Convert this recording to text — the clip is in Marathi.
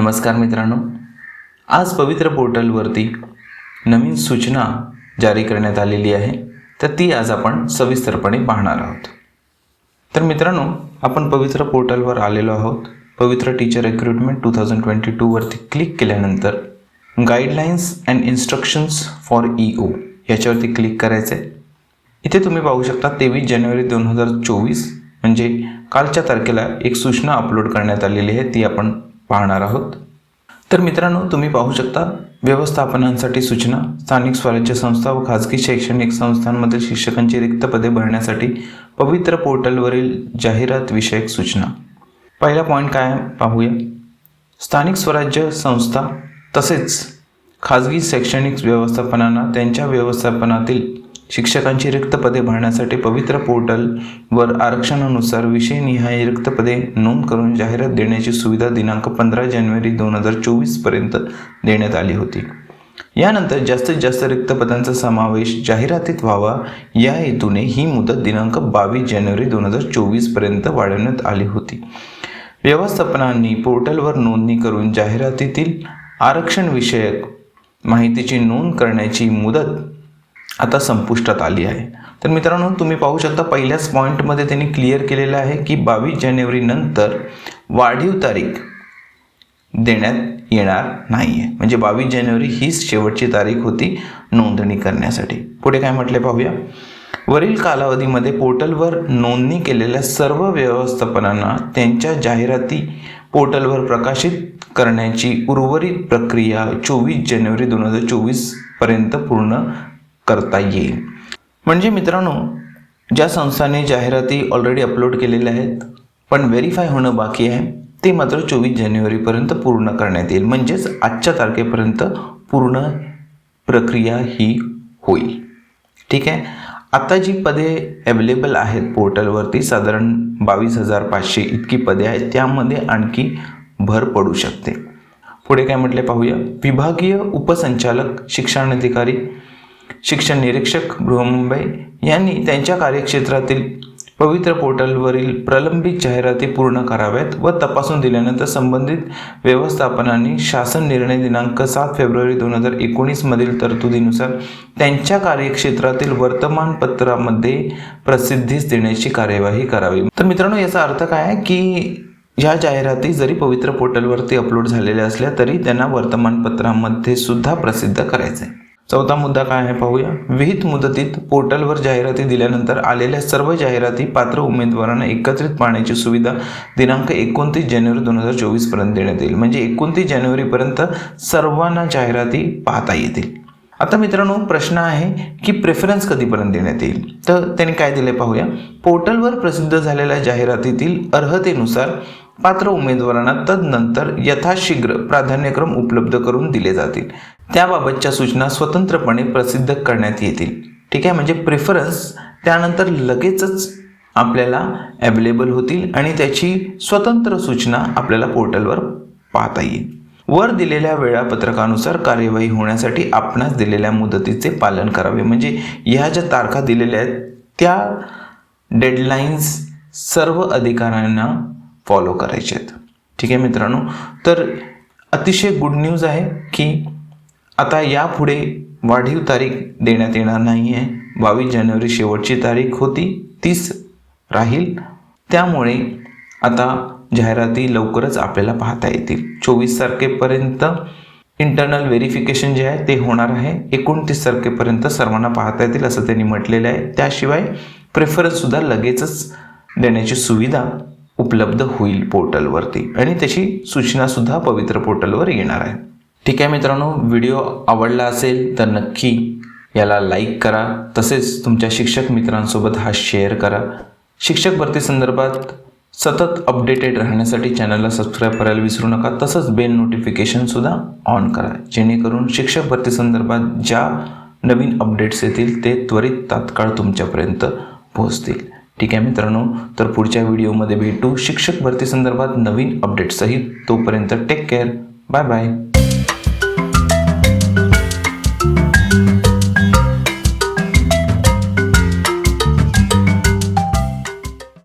नमस्कार मित्रांनो. आज पवित्र पोर्टलवरती नवीन सूचना जारी करण्यात आलेली आहे. तर ती आज आपण सविस्तरपणे पाहणार आहोत. तर मित्रांनो आपण पवित्र पोर्टलवर आलेलो आहोत. Pavitra teacher recruitment two thousand twenty टूवरती click केल्यानंतर guidelines and instructions for E O याच्यावरती क्लिक करायचं आहे इथे तुम्ही पाहू शकता तेवीस जानेवारी दोन हजार चोवीस म्हणजे कालच्या तारखेला एक सूचना अपलोड करण्यात आलेली आहे. ती आपण पाहणार आहोत. तर मित्रांनो तुम्ही पाहू शकता व्यवस्थापनांसाठी सूचना स्थानिक स्वराज्य संस्था व खाजगी शैक्षणिक संस्थांमधील शिक्षकांची रिक्त पदे भरण्यासाठी पवित्र पोर्टलवरील जाहिरात विषयक सूचना. पहिला पॉईंट काय पाहूया. स्थानिक स्वराज्य संस्था तसेच खाजगी शैक्षणिक व्यवस्थापनांना त्यांच्या व्यवस्थापनातील शिक्षकांची रिक्त पदे भरण्यासाठी पवित्र पोर्टलवर आरक्षणानुसार विषयनिहाय रिक्त पदे नोंद करून जाहिरात देण्याची सुविधा दिनांक पंधरा जानेवारी दोन हजार चोवीसपर्यंत देण्यात आली होती. यानंतर जास्तीत जास्त रिक्त पदांचा समावेश जाहिरातीत व्हावा या हेतूने ही मुदत दिनांक बावीस जानेवारी दोन हजार चोवीसपर्यंत वाढवण्यात आली होती. व्यवस्थापनांनी पोर्टलवर नोंदणी करून जाहिरातीतील आरक्षणविषयक माहितीची नोंद करण्याची मुदत आता संपुष्टात आली आहे. तर मित्रांनो तुम्ही पाहू शकता पहिल्याच पॉईंटमध्ये त्यांनी क्लिअर केलेलं आहे की बावीस जानेवारीनंतर वाढीव तारीख देण्यात येणार नाही आहे म्हणजे बावीस जानेवारी हीच शेवटची तारीख होती नोंदणी करण्यासाठी. पुढे काय म्हटले पाहूया? वरील कालावधीमध्ये पोर्टलवर नोंदणी केलेल्या सर्व व्यवस्थापनांना त्यांच्या जाहिराती पोर्टलवर प्रकाशित करण्याची उर्वरित प्रक्रिया चोवीस जानेवारी दोन हजार चोवीसपर्यंत पूर्ण करता येईल. म्हणजे मित्रांनो ज्या संस्थांनी जाहिराती ऑलरेडी अपलोड केलेल्या आहेत पण व्हेरीफाय होणं बाकी आहे ते मात्र चोवीस जानेवारीपर्यंत पूर्ण करण्यात येईल. म्हणजेच आजच्या तारखेपर्यंत पूर्ण प्रक्रिया ही होईल. ठीक आहे? आता जी पदे अवेलेबल आहेत पोर्टलवरती साधारण बावीस हजार पाचशे इतकी पदे आहेत त्यामध्ये आणखी भर पडू शकते. पुढे काय म्हटले पाहूया? विभागीय उपसंचालक शिक्षण अधिकारी शिक्षण निरीक्षक बृहमुंबई यांनी त्यांच्या कार्यक्षेत्रातील पवित्र पोर्टलवरील प्रलंबित जाहिराती पूर्ण कराव्यात व तपासून दिल्यानंतर संबंधित व्यवस्थापनांनी शासन निर्णय दिनांक सात फेब्रुवारी दोन हजार एकोणीसमधील तरतुदीनुसार त्यांच्या कार्यक्षेत्रातील वर्तमानपत्रामध्ये प्रसिद्धीस देण्याची कार्यवाही करावी. तर मित्रांनो याचा अर्थ काय आहे की ह्या जाहिराती जरी पवित्र पोर्टलवरती अपलोड झालेल्या असल्या तरी त्यांना वर्तमानपत्रामध्ये सुद्धा प्रसिद्ध करायचं आहे चौथा मुद्दा काय आहे पाहूया. विहित मुदतीत पोर्टलवर जाहिराती दिल्यानंतर आलेल्या सर्व जाहिराती पात्र उमेदवारांना एकत्रित पाहण्याची सुविधा दिनांक एकोणतीस जानेवारी दोन हजार चोवीसपर्यंत देण्यात येईल. म्हणजे एकोणतीस जानेवारीपर्यंत सर्वांना जाहिराती पाहता येतील. आता मित्रांनो प्रश्न आहे की प्रेफरन्स कधीपर्यंत देण्यात येईल? तर त्यांनी काय दिले पाहूया. पोर्टलवर प्रसिद्ध झालेल्या जाहिरातीतील अर्हतेनुसार पात्र उमेदवारांना तदनंतर यथाशीघ्र प्राधान्यक्रम उपलब्ध करून दिले जातील. त्याबाबतच्या सूचना स्वतंत्रपणे प्रसिद्ध करण्यात येतील. ठीक आहे? म्हणजे प्रेफरन्स त्यानंतर लगेचच आपल्याला अवेलेबल होतील आणि त्याची स्वतंत्र सूचना आपल्याला पोर्टलवर पाहता येईल. वर दिलेल्या वेळापत्रकानुसार कार्यवाही होण्यासाठी आपणास दिलेल्या मुदतीचे पालन करावे. म्हणजे ह्या ज्या तारखा दिलेल्या आहेत त्या डेडलाईन्स सर्व अधिकाऱ्यांना फॉलो करायचे आहेत. ठीक आहे मित्रांनो? तर अतिशय गुड न्यूज आहे की आता यापुढे वाढीव तारीख देण्यात येणार नाही आहे बावीस जानेवारी शेवटची तारीख होती तीच राहील. त्यामुळे आता जाहिराती लवकरच आपल्याला पाहता येतील. चोवीस तारखेपर्यंत इंटरनल व्हेरिफिकेशन जे आहे ते होणार आहे. एकोणतीस तारखेपर्यंत सर्वांना पाहता येतील असं त्यांनी म्हटलेलं आहे. त्याशिवाय प्रेफरन्ससुद्धा लगेचच देण्याची सुविधा उपलब्ध होईल पोर्टलवरती आणि त्याची सूचनासुद्धा पवित्र पोर्टलवर येणार आहे. ठीक आहे मित्रांनो व्हिडिओ आवडला असेल तर नक्की याला लाईक करा. तसेच तुमच्या शिक्षक मित्रांसोबत हा शेअर करा. शिक्षक भरती संदर्भात सतत अपडेटेड राहण्यासाठी चॅनलला सबस्क्राईब करायला विसरू नका. तसंच बेल नोटिफिकेशनसुद्धा ऑन करा. जेणेकरून शिक्षक भरती संदर्भात ज्या नवीन अपडेट्स येतील ते त्वरित तात्काळ तुमच्यापर्यंत पोहोचतील. ठीक आहे मित्रांनो तर पुढच्या व्हिडिओमध्ये भेटू. शिक्षक भरती संदर्भात नवीन अपडेट्सही तोपर्यंत टेक केअर बाय बाय